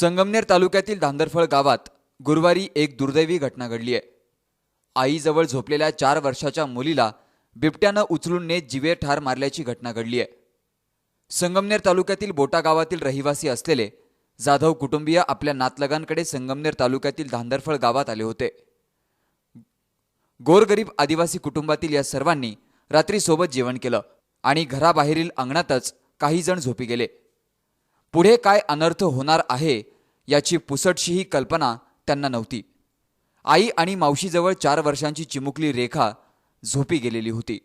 संगमनेर तालुक्यातील धांदरफळ गावात गुरुवारी एक दुर्दैवी घटना घडली आहे. आईजवळ झोपलेल्या चार वर्षाच्या मुलीला बिबट्यानं उचलून नेत जीवे ठार मारल्याची घटना घडली आहे. संगमनेर तालुक्यातील बोटा गावातील रहिवासी असलेले जाधव कुटुंबीय आपल्या नातलगांकडे संगमनेर तालुक्यातील धांदरफळ गावात आले होते. गोरगरीब आदिवासी कुटुंबातील या सर्वांनी रात्री सोबत जेवण केलं आणि घराबाहेरील अंगणातच काही जण झोपी गेले. पुढे काय अनर्थ होणार आहे याची पुसटशीही कल्पना त्यांना नव्हती. आई आणि मावशीजवळ चार वर्षांची चिमुकली रेखा झोपी गेलेली होती.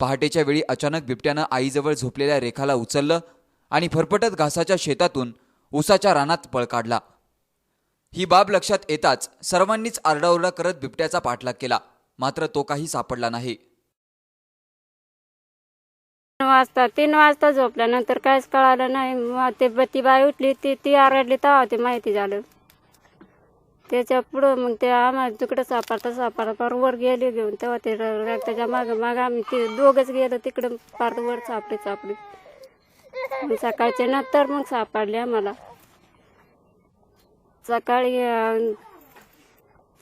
पहाटेच्या वेळी अचानक बिबट्यानं आईजवळ झोपलेल्या रेखाला उचललं आणि फरफटत घासाच्या शेतातून उसाच्या रानात पळ काढला. ही बाब लक्षात येताच सर्वांनीच आरडाओरडा करत बिबट्याचा पाठलाग केला मात्र तो काही सापडला नाही. वाजता तीन वाजता झोपल्यानंतर काहीच कळालं नाही. मग ते ब- ती बाई उठली ती ती आरडली तेव्हा ते माहिती झालं. त्याच्या पुढं मग ते आम्हाला तिकडं सापडता सापडता पार वर गेले घेऊन. तेव्हा ते त्याच्या मागं मागं आम्ही ते दोघंच गेलो तिकडं पार वर सापडे सापडे मग सकाळचे नंतर मग सापडले आम्हाला. सकाळी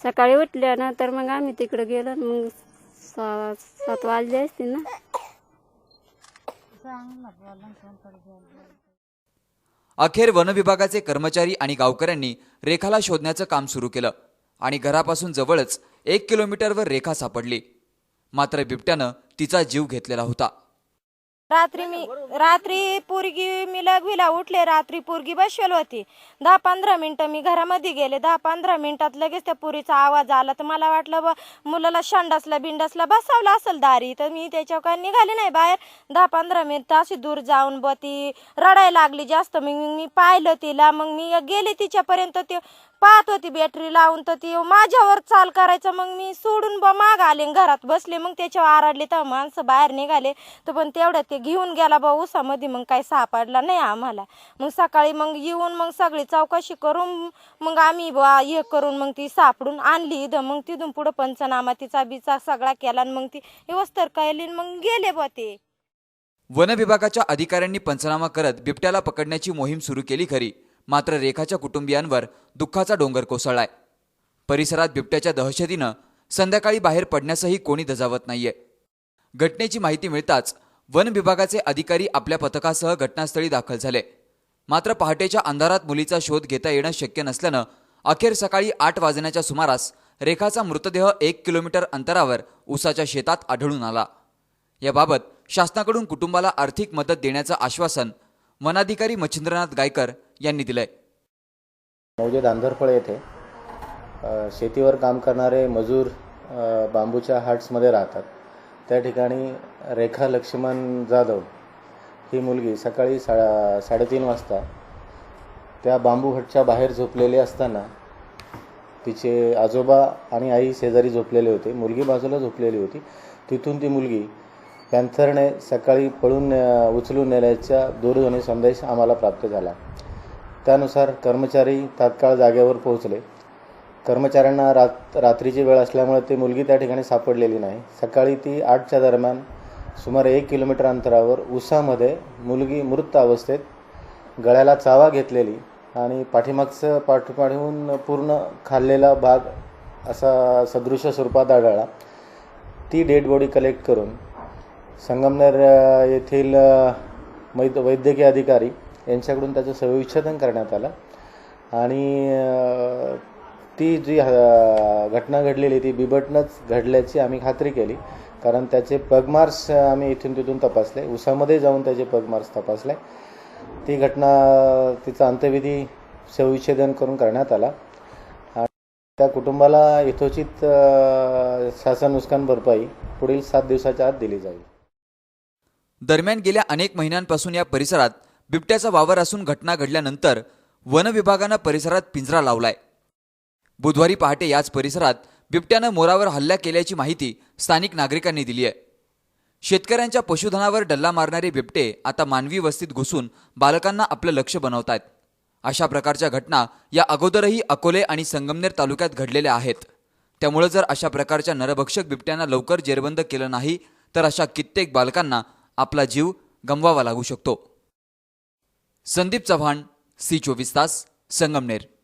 सकाळी उठल्यानंतर मग आम्ही तिकडं गेलो. मग सहा सात वाजले असतील ना. अखेर वनविभागाचे कर्मचारी आणि गावकऱ्यांनी रेखाला शोधण्याचं काम सुरू केलं आणि घरापासून जवळच एक किलोमीटरवर रेखा सापडली. मात्र बिबट्यानं तिचा जीव घेतलेला होता. रात्री मी रात्री पोरगी मी लघवीला उठले रात्री पोरगी बसवेल होती. दहा पंधरा मिनिटं मी घरामध्ये गेले. दहा पंधरा मिनिटात लगेच त्या पुरीचा आवाज आला. तर मला वाटलं बा मुलाला शंडासला बिंडासला बसावला असेल दारी तर मी त्याच्यावर काय निघाले नाही बाहेर. दहा पंधरा मिनिटं अशी दूर जाऊन ब ती रडायला लागली. जास्त मग मी पाहिलं तिला. मग मी गेले तिच्यापर्यंत. ते पाहत होती बॅटरी लावून तर ती माझ्यावर चाल करायचं. मग मी सोडून बा माग आले घरात बसले. मग त्याच्यावर आरडले तर माणसं बाहेर निघाले. तर पण तेवढ्यात ते घेऊन गेला बा उसामध्ये. मग काही सापडला नाही आम्हाला. मग सकाळी मग येऊन मग सगळी चौकशी करून मग आम्ही बा हे करून मग ती सापडून आणली इथं. मग तिथून पुढं पंचनामा तिचा बिचा सगळा केला आणि मग ती व्यवस्थर कळली आणि मग गेले बा ते. वन विभागाच्या अधिकाऱ्यांनी पंचनामा करत बिबट्याला पकडण्याची मोहीम सुरू केली खरी. मात्र रेखाच्या कुटुंबियांवर दुःखाचा डोंगर कोसळलाय. परिसरात बिबट्याच्या दहशतीनं संध्याकाळी बाहेर पडण्यासही कोणी दजावत नाहीये. घटनेची माहिती मिळताच वन विभागाचे अधिकारी आपल्या पथकासह घटनास्थळी दाखल झाले. मात्र पहाटेच्या अंधारात मुलीचा शोध घेता येणं शक्य नसल्यानं अखेर सकाळी आठ वाजण्याच्या सुमारास रेखाचा मृतदेह एक किलोमीटर अंतरावर उसाच्या शेतात आढळून आला. याबाबत शासनाकडून कुटुंबाला आर्थिक मदत देण्याचं आश्वासन वनाधिकारी मच्छिंद्रनाथ गायकर यांनी दिलंय. मौजे दांधरफळ येथे शेतीवर काम करणारे मजूर बांबूच्या हाट्समध्ये राहतात. त्या ठिकाणी रेखा लक्ष्मण जाधव ही मुलगी सकाळी सा साडेतीन वाजता त्या बांबू हटच्या बाहेर झोपलेली असताना तिचे आजोबा आणि आई शेजारी झोपलेले होते. मुलगी बाजूला झोपलेली होती. तिथून ती मुलगी पॅन्थरने सकाळी पळून उचलून नेल्याचा दूरध्वनी संदेश आम्हाला प्राप्त झाला. त्यानुसार कर्मचारी तात्काळ जागेवर पोहोचले. कर्मचाऱ्यांना रात रात्रीची वेळ असल्यामुळे ती मुलगी त्या ठिकाणी सापडलेली नाही. सकाळी ती आठच्या दरम्यान सुमारे एक किलोमीटर अंतरावर उसामध्ये मुलगी मृत अवस्थेत गळ्याला चावा घेतलेली आणि पाठीमागचं पाठीपाठीहून पूर्ण खाल्लेला भाग असा सदृश स्वरूपात आढळला. ती डेड बॉडी कलेक्ट करून संगमनेर येथील मैद वैद्यकीय अधिकारी यांच्याकडून त्याचं शवविच्छेदन करण्यात आलं. आणि ती जी घटना घडलेली ती बिबटनंच घडल्याची आम्ही खात्री केली. कारण त्याचे पगमार्स आम्ही इथून तिथून तपासले. उसामध्ये जाऊन त्याचे पगमार्स तपासले. ती घटना तिचा अंत्यविधी शवविच्छेदन करून करण्यात आला. आणि त्या कुटुंबाला यथोचित शासन नुकसान भरपाई पुढील सात दिवसाच्या आत दिली जाईल. दरम्यान गेल्या अनेक महिन्यांपासून या परिसरात बिबट्याचा वावर असून घटना घडल्यानंतर वन विभागानं परिसरात पिंजरा लावलाय. बुधवारी पहाटे याच परिसरात बिबट्यानं मोरावर हल्ला केल्याची माहिती स्थानिक नागरिकांनी दिली आहे. शेतकऱ्यांच्या पशुधनावर डल्ला मारणारे बिबटे आता मानवी वस्तीत घुसून बालकांना आपलं लक्ष बनवतायत. अशा प्रकारच्या घटना या अगोदरही अकोले आणि संगमनेर तालुक्यात घडलेल्या आहेत. त्यामुळे जर अशा प्रकारच्या नरभक्षक बिबट्यांना लवकर जेरबंद केलं नाही तर अशा कित्येक बालकांना आपला जीव गमवावा लागू शकतो. संदीप चव्हाण सी चोवीस तास संगमनेर.